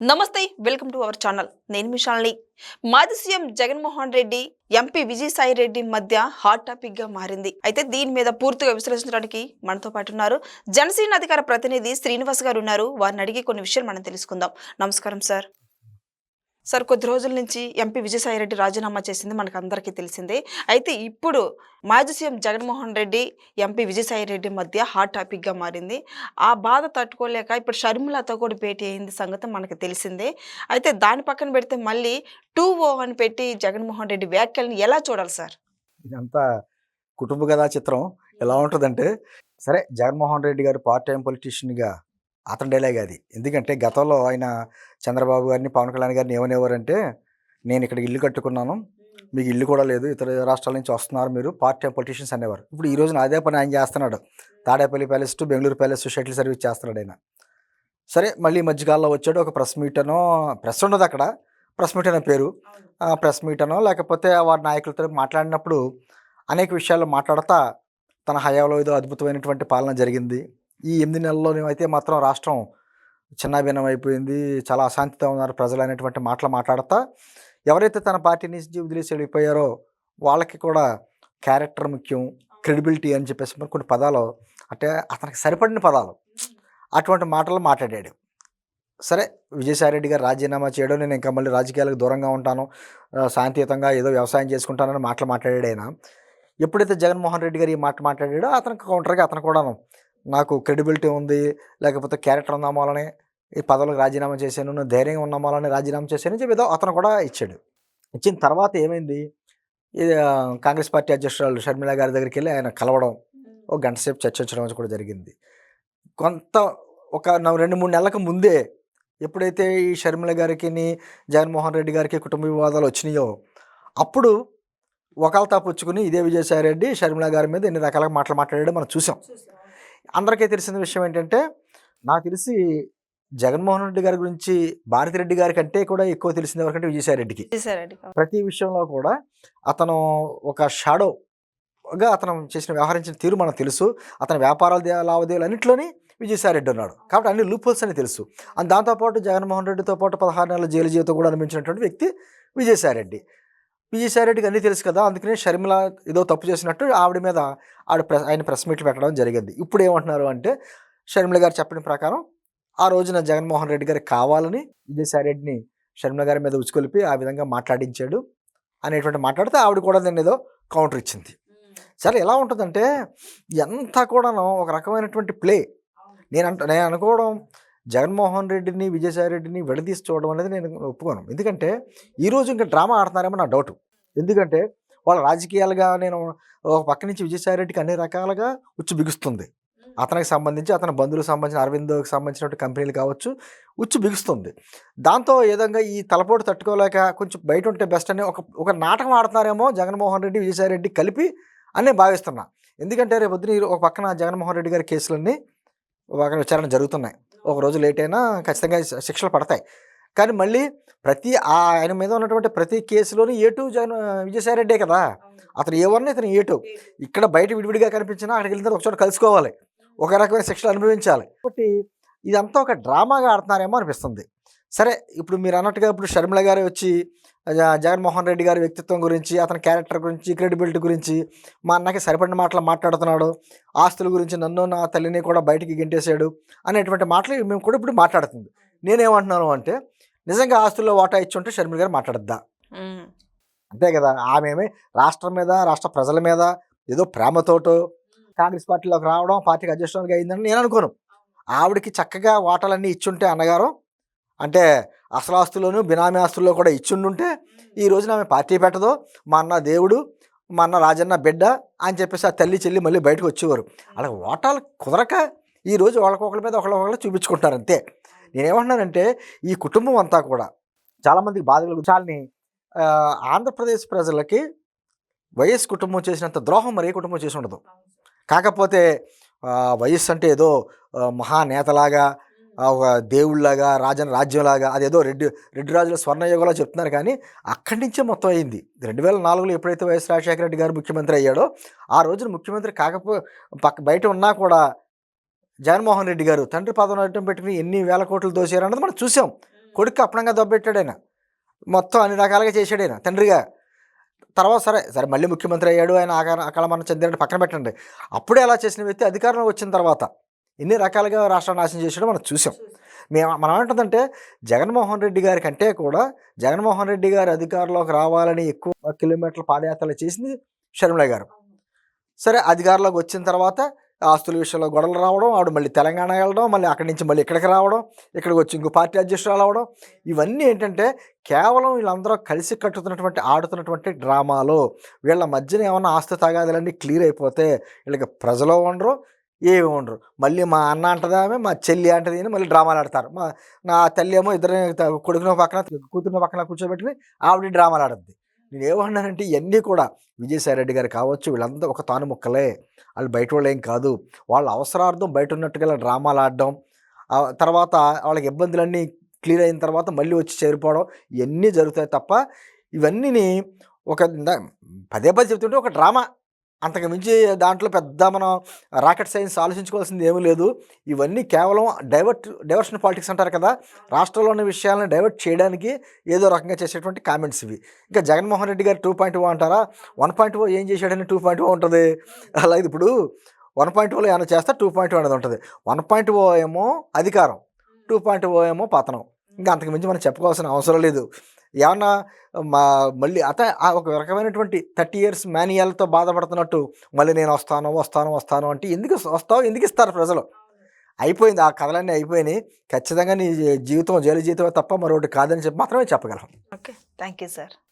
నమస్తే welcome to our channel. నేను మిషాల్ని మాజీ సీఎం జగన్మోహన్ రెడ్డి ఎంపీ విజయసాయి రెడ్డి మధ్య హాట్ టాపిక్గా మారింది. అయితే దీని మీద పూర్తిగా విశ్లేషించడానికి మనతో పాటు ఉన్నారు జనసేన అధికార ప్రతినిధి శ్రీనివాస్ గారు ఉన్నారు. వారిని అడిగి కొన్ని విషయాలు మనం తెలుసుకుందాం. నమస్కారం సార్. సార్ కొద్ది రోజుల నుంచి ఎంపీ విజయసాయి రెడ్డి రాజీనామా చేసింది మనకు అందరికీ తెలిసిందే. అయితే ఇప్పుడు మాజీ సీఎం జగన్మోహన్ రెడ్డి ఎంపీ విజయసాయి రెడ్డి మధ్య హాట్ టాపిక్గా మారింది. ఆ బాధ తట్టుకోలేక ఇప్పుడు షర్మిలతో కూడా భేటీ అయింది సంగతి మనకు తెలిసిందే. అయితే దాని పక్కన పెడితే మళ్ళీ టూ ఓ అని పెట్టి జగన్మోహన్ రెడ్డి వ్యాఖ్యలను ఎలా చూడాలి సార్? ఇదంతా కుటుంబ కథా చిత్రం. ఎలా ఉంటుందంటే సరే జగన్మోహన్ రెడ్డి గారు పార్ట్ టైం పొలిటీషియన్గా అతని డైలాగ్ అది. ఎందుకంటే గతంలో ఆయన చంద్రబాబు గారిని పవన్ కళ్యాణ్ గారిని ఏమనేవారంటే నేను ఇక్కడ ఇల్లు కట్టుకున్నాను మీకు ఇల్లు కూడా లేదు ఇతర రాష్ట్రాల నుంచి వస్తున్నారు మీరు పార్ట్ టైం పొలిటీషియన్స్ అనేవారు. ఇప్పుడు ఈ రోజున అదే పని ఆయన చేస్తున్నాడు. Tadepalli palace to Bengaluru palace shuttle service చేస్తున్నాడు ఆయన. సరే మళ్ళీ మధ్యకాలంలో వచ్చాడు ఒక ప్రెస్ మీట్ అనో ప్రెస్ ఉండదు అక్కడ. ప్రెస్ మీట్ అనే పేరు. ఆ ప్రెస్ మీట్ అనో లేకపోతే వారి నాయకులతో మాట్లాడినప్పుడు అనేక విషయాలు మాట్లాడతా తన హయాంలో ఏదో అద్భుతమైనటువంటి పాలన జరిగింది. ఈ ఎనిమిది నెలల్లో అయితే మాత్రం రాష్ట్రం చిన్నాభిన్నం అయిపోయింది చాలా అశాంతితో ఉన్నారు ప్రజలు అనేటువంటి మాటలు మాట్లాడతా. ఎవరైతే తన పార్టీ నుంచి వదిలేసి వెళ్ళిపోయారో వాళ్ళకి కూడా క్యారెక్టర్ ముఖ్యం క్రెడిబిలిటీ అని చెప్పేసి మరి కొన్ని పదాలు అంటే అతనికి సరిపడిన పదాలు అటువంటి మాటలు మాట్లాడాడు. సరే విజయసాయి రెడ్డి గారు రాజీనామా చేయడం నేను ఇంకా మళ్ళీ రాజకీయాలకు దూరంగా ఉంటాను శాంతియుతంగా ఏదో వ్యవసాయం చేసుకుంటానని మాటలు మాట్లాడాడు ఆయన. ఎప్పుడైతే జగన్మోహన్ రెడ్డి గారు ఈ మాట మాట్లాడాడో అతనికి కౌంటర్గా అతను కూడాను నాకు క్రెడిబిలిటీ ఉంది లేకపోతే క్యారెక్టర్ ఉన్న ఈ పదవులకు రాజీనామా చేశాను నేను ధైర్యంగా ఉన్నామాలని రాజీనామా చేశాను చెప్పి ఏదో అతను కూడా ఇచ్చాడు. ఇచ్చిన తర్వాత ఏమైంది? కాంగ్రెస్ పార్టీ అధ్యక్షురాలు షర్మిల గారి దగ్గరికి వెళ్ళి ఆయన కలవడం ఓ గంట సేపు చర్చించడం కూడా జరిగింది. కొంత ఒక రెండు మూడు నెలలకు ముందే ఎప్పుడైతే ఈ షర్మిల గారికి జగన్మోహన్ రెడ్డి గారికి కుటుంబ వివాదాలు వచ్చినాయో అప్పుడు ఒకళ్ళ తప్పుచ్చుకుని ఇదే విజయసాయి రెడ్డి షర్మిల గారి మీద ఎన్ని రకాలుగా మాటలు మాట్లాడాడో మనం చూసాం. అందరికీ తెలిసిన విషయం ఏంటంటే నాకు తెలిసి జగన్మోహన్ రెడ్డి గారి గురించి భారతిరెడ్డి గారి కంటే కూడా ఎక్కువ తెలిసింది ఎవరికంటే విజయసాయి రెడ్డికి ప్రతి విషయంలో కూడా అతను ఒక షాడోగా అతను చేసిన వ్యవహరించిన తీరు మనకు తెలుసు. అతని వ్యాపారాల లావాదేవీలు అన్నింటిలోని విజయసాయి రెడ్డి ఉన్నాడు. కాబట్టి అన్ని లూప్ హోల్స్ అని తెలుసు. అండ్ దాంతోపాటు జగన్మోహన్ రెడ్డితో పాటు పదహారు నెలల జైలు జీవితం కూడా అనిపించినటువంటి వ్యక్తి విజయసాయి రెడ్డి విజయసాయి రెడ్డికి అన్నీ తెలుసు కదా అందుకనే షర్మిల ఏదో తప్పు చేసినట్టు ఆవిడ మీద ఆవిడ ప్రెస్ ఆయన ప్రెస్ మీట్లు పెట్టడం జరిగింది. ఇప్పుడు ఏమంటున్నారు అంటే షర్మిల గారు చెప్పిన ప్రకారం ఆ రోజున జగన్మోహన్ రెడ్డి గారికి కావాలని విజయసాయి రెడ్డిని షర్మిల గారి మీద ఉచ్చుకొలిపి ఆ విధంగా మాట్లాడించాడు అనేటువంటి మాట్లాడితే ఆవిడ కూడా దాన్ని ఏదో కౌంటర్ ఇచ్చింది. సరే ఎలా ఉంటుందంటే ఎంత కూడాను ఒక రకమైనటువంటి ప్లే. నేను అంట నేను అనుకోవడం జగన్మోహన్ రెడ్డిని విజయసాయి రెడ్డిని విడదీసి చూడడం అనేది నేను ఒప్పుకోను. ఎందుకంటే ఈరోజు ఇంకా డ్రామా ఆడుతున్నారేమో నా డౌట్. ఎందుకంటే వాళ్ళ రాజకీయాలుగా నేను ఒక పక్క నుంచి విజయసాయి రెడ్డికి అన్ని రకాలుగా ఉచ్చు బిగుస్తుంది. అతనికి సంబంధించి అతని బంధువులకు సంబంధించిన అరవిందోకి సంబంధించినటువంటి కంపెనీలు కావచ్చు ఉచ్చు బిగుస్తుంది. దాంతో విధంగా ఈ తలపోటు తట్టుకోలేక కొంచెం బయట ఉంటే బెస్ట్ అని ఒక ఒక నాటకం ఆడుతున్నారేమో జగన్మోహన్ రెడ్డి విజయసాయి రెడ్డి కలిపి అని నేను భావిస్తున్నా. ఎందుకంటే రేపు పొద్దున ఒక పక్కన జగన్మోహన్ రెడ్డి గారి కేసులన్నీ ఒక విచారణ జరుగుతున్నాయి. ఒక రోజు లేట్ అయినా ఖచ్చితంగా శిక్షలు పడతాయి. కానీ మళ్ళీ ప్రతి ఆయన మీద ఉన్నటువంటి ప్రతి కేసులోని ఏటు జగన్ విజయసాయి రెడ్డే కదా. అతను ఏ వన్ ఇతను ఏటు ఇక్కడ బయట విడివిడిగా కనిపించినా అక్కడికి వెళ్ళిన తర్వాత ఒక చోట కలుసుకోవాలి. ఒక రకమైన శిక్షలు అనుభవించాలి. కాబట్టి ఇదంతా ఒక డ్రామాగా ఆడుతున్నారేమో అనిపిస్తుంది. సరే ఇప్పుడు మీరు అన్నట్టుగా ఇప్పుడు షర్మిల గారు వచ్చి జగన్మోహన్ రెడ్డి గారి వ్యక్తిత్వం గురించి అతని క్యారెక్టర్ గురించి క్రెడిబిలిటీ గురించి మా అన్నకి సరిపడిన మాటలు మాట్లాడుతున్నాడు. ఆస్తుల గురించి నన్ను నా తల్లిని కూడా బయటికి గెంటేశాడు అనేటువంటి మాటలు మేము కూడా ఇప్పుడు మాట్లాడుతుంది. నేనేమంటున్నాను అంటే నిజంగా ఆస్తుల్లో వాటా ఇచ్చి ఉంటే షర్మిల గారు మాట్లాడద్దా. అంతే కదా. ఆమె రాష్ట్రం మీద రాష్ట్ర ప్రజల మీద ఏదో ప్రేమతోటో కాంగ్రెస్ పార్టీలోకి రావడం పార్టీకి అధ్యక్షులుగా అయిందని నేను అనుకోను. ఆవిడకి చక్కగా వాటాలన్నీ ఇచ్చుంటే అన్నగారు అంటే అసలు ఆస్తుల్లోనూ బినామీ ఆస్తుల్లో కూడా ఇచ్చుండుంటే ఈ రోజున ఆమె పార్టీ పెట్టదో మా అన్న దేవుడు మా అన్న రాజన్న బిడ్డ అని చెప్పేసి ఆ తల్లి చెల్లి మళ్ళీ బయటకు వచ్చేవారు. అలా ఓటాలు కుదరక ఈ రోజు వాళ్ళకొకరి మీద ఒకళ్ళొకళ్ళు చూపించుకుంటారు అంతే నేనేమంటున్నానంటే ఈ కుటుంబం అంతా కూడా చాలామందికి బాధ కలుగుతాలని ఆంధ్రప్రదేశ్ ప్రజలకి వైఎస్ కుటుంబం చేసినంత ద్రోహం మరి ఏ కుటుంబం చేసి ఉండదు. కాకపోతే వైఎస్ అంటే ఏదో మహానేతలాగా ఒక దేవుళ్ళలాగా రాజన రాజ్యంలాగా అదేదో రెడ్డి రెడ్డి రాజుల స్వర్ణయుగంలో చెప్తున్నారు. కానీ అక్కడి నుంచే మొత్తం అయింది. రెండు వేల నాలుగులో ఎప్పుడైతే వైఎస్ రాజశేఖర రెడ్డి గారు ముఖ్యమంత్రి అయ్యాడో ఆ రోజున ముఖ్యమంత్రి కాకపో పక్క బయట ఉన్నా కూడా జగన్మోహన్ రెడ్డి గారు తండ్రి పదవిని అడ్డం పెట్టుకుని ఎన్ని వేల కోట్లు దోశారన్నది మనం చూసాం. కొడుకు అప్పనంగా దొబ్బెట్టాడు ఆయన. మొత్తం అన్ని రకాలుగా చేశాడు ఆయన తండ్రిగా. తర్వాత సరే సరే మళ్ళీ ముఖ్యమంత్రి అయ్యాడు ఆయన ఆకార అకాల మనం చెందినట్టు పక్కన పెట్టండి. అప్పుడే అలా చేసిన వ్యక్తి అధికారంలో వచ్చిన తర్వాత ఎన్ని రకాలుగా రాష్ట్రాన్ని నాశనం చేసాడో మనం చూసాం. మేము మనం ఏంటంటే జగన్మోహన్ రెడ్డి గారి కంటే కూడా జగన్మోహన్ రెడ్డి గారి అధికారంలోకి రావాలని ఎక్కువ కిలోమీటర్ల పాదయాత్రలు చేసింది షర్మిల గారు. సరే అధికారంలోకి వచ్చిన తర్వాత ఆస్తుల విషయంలో గొడవలు రావడం ఆవిడ మళ్ళీ తెలంగాణ వెళ్ళడం మళ్ళీ అక్కడి నుంచి మళ్ళీ ఇక్కడికి రావడం ఇక్కడికి వచ్చి ఇంకో పార్టీ అధ్యక్షురాలు అవడం ఇవన్నీ ఏంటంటే కేవలం వీళ్ళందరూ కలిసి కట్టుతున్నటువంటి ఆడుతున్నటువంటి డ్రామాలు. వీళ్ళ మధ్యన ఏమన్నా ఆస్తి తగాదులన్నీ క్లియర్ అయిపోతే వీళ్ళకి ప్రజలు ఉండరు ఏమి ఉండరు. మళ్ళీ మా అన్న అంటదామే మా చెల్లి అంటది అని మళ్ళీ డ్రామాలు ఆడతారు. మా నా తల్లి ఏమో ఇద్దరు కొడుకున పక్కన కూతురున పక్కన కూర్చోబెట్టుకుని ఆవిడ డ్రామాలు ఆడద్ది. నేను ఏమన్నానంటే ఇవన్నీ కూడా విజయసాయి రెడ్డి గారు కావచ్చు వీళ్ళంతా ఒక తాను ముక్కలే వాళ్ళు బయట వాళ్ళు ఏం కాదు. వాళ్ళ అవసరార్థం బయట ఉన్నట్టుగా డ్రామాలు ఆడడం తర్వాత వాళ్ళకి ఇబ్బందులన్నీ క్లియర్ అయిన తర్వాత మళ్ళీ వచ్చి చేరిపోవడం ఇవన్నీ జరుగుతాయి తప్ప ఇవన్నీని ఒక పదే పదే చెప్తుంటే ఒక డ్రామా. అంతకు మించి దాంట్లో పెద్ద మనం రాకెట్ సైన్స్ ఆలోచించుకోవాల్సింది ఏమీ లేదు. ఇవన్నీ కేవలం డైవర్ట్ డైవర్షన్ పాలిటిక్స్ అంటారు కదా. రాష్ట్రంలో ఉన్న విషయాలను డైవర్ట్ చేయడానికి ఏదో రకంగా చేసేటువంటి కామెంట్స్ ఇవి. ఇంకా జగన్మోహన్ రెడ్డి గారు టూ పాయింట్ ఓ అంటారా? వన్ పాయింట్ ఓ ఏం చేశాడని టూ పాయింట్ ఓ ఉంటుంది. అలాగే ఇప్పుడు వన్ పాయింట్ ఓలో ఏమైనా చేస్తే టూ పాయింట్ ఓ అనేది ఉంటుంది. వన్ పాయింట్ ఓ ఏమో అధికారం టూ పాయింట్ ఓ ఏమో పతనం. ఇంకా అంతకు మించి మనం చెప్పుకోవాల్సిన అవసరం లేదు. ఏమన్నా మా మళ్ళీ అత ఆ ఒక రకమైనటువంటి థర్టీ ఇయర్స్ మాన్యువల్తో బాధపడుతున్నట్టు మళ్ళీ నేను వస్తాను వస్తాను వస్తాను అంటే ఎందుకు వస్తావు ఎందుకు ఇస్తారు ప్రజలు? అయిపోయింది ఆ కథలన్నీ అయిపోయినాయి. ఖచ్చితంగా నీ జీవితం జైలు జీవితమే తప్ప మరొకటి కాదని చెప్పి మాత్రమే చెప్పగలం. ఓకే. Thank you sir.